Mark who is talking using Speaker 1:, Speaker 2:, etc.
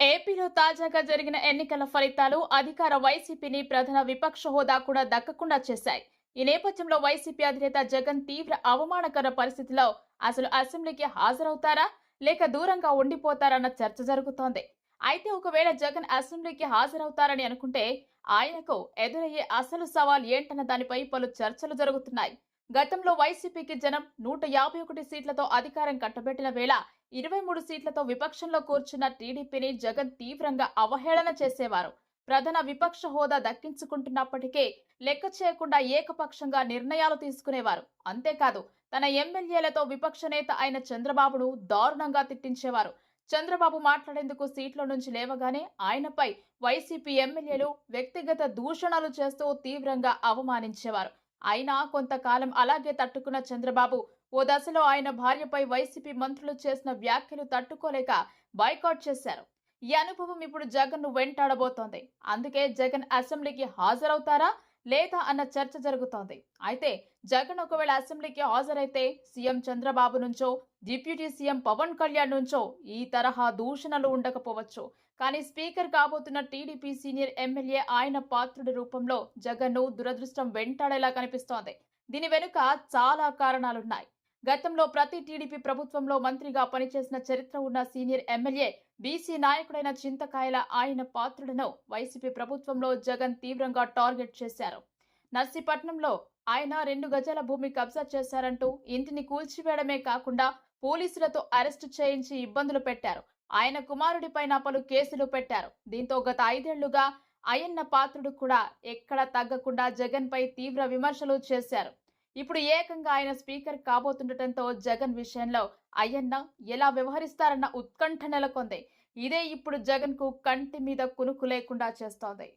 Speaker 1: ఏపీలో తాజాగా జరిగిన ఎన్నికల ఫలితాలు అధికార వైసీపీని ప్రధాన విపక్ష హోదా కూడా దక్కకుండా చేశాయి. ఈ నేపథ్యంలో వైసీపీ అధినేత జగన్ తీవ్ర అవమానకర పరిస్థితిలో అసలు అసెంబ్లీకి హాజరవుతారా? లేక దూరంగా ఉండిపోతారన్న చర్చ జరుగుతోంది. అయితే ఒకవేళ జగన్ అసెంబ్లీకి హాజరవుతారని అనుకుంటే ఆయనకు ఎదురయ్యే అసలు సవాల్ ఏంటన్న దానిపై పలు చర్చలు జరుగుతున్నాయి. గతంలో వైసీపీకి జనం నూట యాభై ఒకటి సీట్లతో అధికారం కట్టబెట్టిన వేళ ఇరవై మూడు సీట్లతో విపక్షంలో కూర్చున్న టీడీపీని జగన్ తీవ్రంగా అవహేళన చేసేవారు. ప్రధాన విపక్ష హోదా దక్కించుకుంటున్నప్పటికే లెక్క చేయకుండా ఏకపక్షంగా నిర్ణయాలు తీసుకునేవారు. అంతేకాదు తన ఎమ్మెల్యేలతో విపక్ష నేత అయిన చంద్రబాబును దారుణంగా తిట్టించేవారు. చంద్రబాబు మాట్లాడేందుకు సీట్ల నుంచి లేవగానే ఆయనపై వైసీపీ ఎమ్మెల్యేలు వ్యక్తిగత దూషణలు చేస్తూ తీవ్రంగా అవమానించేవారు. అయినా కొంతకాలం అలాగే తట్టుకున్న చంద్రబాబు. ఓ దశలో ఆయన భార్యపై వైసీపీ మంత్రులు చేసిన వ్యాఖ్యలు తట్టుకోలేక బాయ్కాట్ చేశారు. ఈ అనుభవం ఇప్పుడు జగన్ను వెంటాడబోతోంది. అందుకే జగన్ అసెంబ్లీకి హాజరవుతారా? లేదా అన్న చర్చ జరుగుతోంది. అయితే జగన్ ఒకవేళ అసెంబ్లీకి హాజరైతే సీఎం చంద్రబాబు నుంచో డిప్యూటీ సీఎం పవన్ కళ్యాణ్ నుంచో ఈ తరహా దూషణలు ఉండకపోవచ్చు. కానీ స్పీకర్ కాబోతున్న టీడీపీ సీనియర్ ఎమ్మెల్యే ఆయన పాత్రుడి రూపంలో జగన్ను దురదృష్టం వెంటాడేలా కనిపిస్తోంది. దీని వెనుక చాలా కారణాలున్నాయి. గతంలో ప్రతి టీడీపీ ప్రభుత్వంలో మంత్రిగా పనిచేసిన చరిత్ర ఉన్న సీనియర్ ఎమ్మెల్యే బీసీ నాయకుడైన చింతకాయల ఆయన పాత్రులను వైసీపీ ప్రభుత్వంలో జగన్ తీవ్రంగా టార్గెట్ చేశారు. నర్సీపట్నంలో ఆయన రెండు గజాల భూమి కబ్జా చేశారంటూ ఇంటిని కూల్చివేయడమే కాకుండా పోలీసులతో అరెస్టు చేయించి ఇబ్బందులు పెట్టారు. ఆయన కుమారుడిపైన పలు కేసులు పెట్టారు. దీంతో గత ఐదేళ్ళుగా అయ్యన్న పాత్రుడు కూడా ఎక్కడ తగ్గకుండా జగన్ పై తీవ్ర విమర్శలు చేశారు. ఇప్పుడు ఏకంగా ఆయన స్పీకర్ కాబోతుండటంతో జగన్ విషయంలో అయ్యన్న ఎలా వ్యవహరిస్తారన్న ఉత్కంఠ నెలకొంది. ఇదే ఇప్పుడు జగన్కు కంటి మీద కునుకు లేకుండా చేస్తోంది.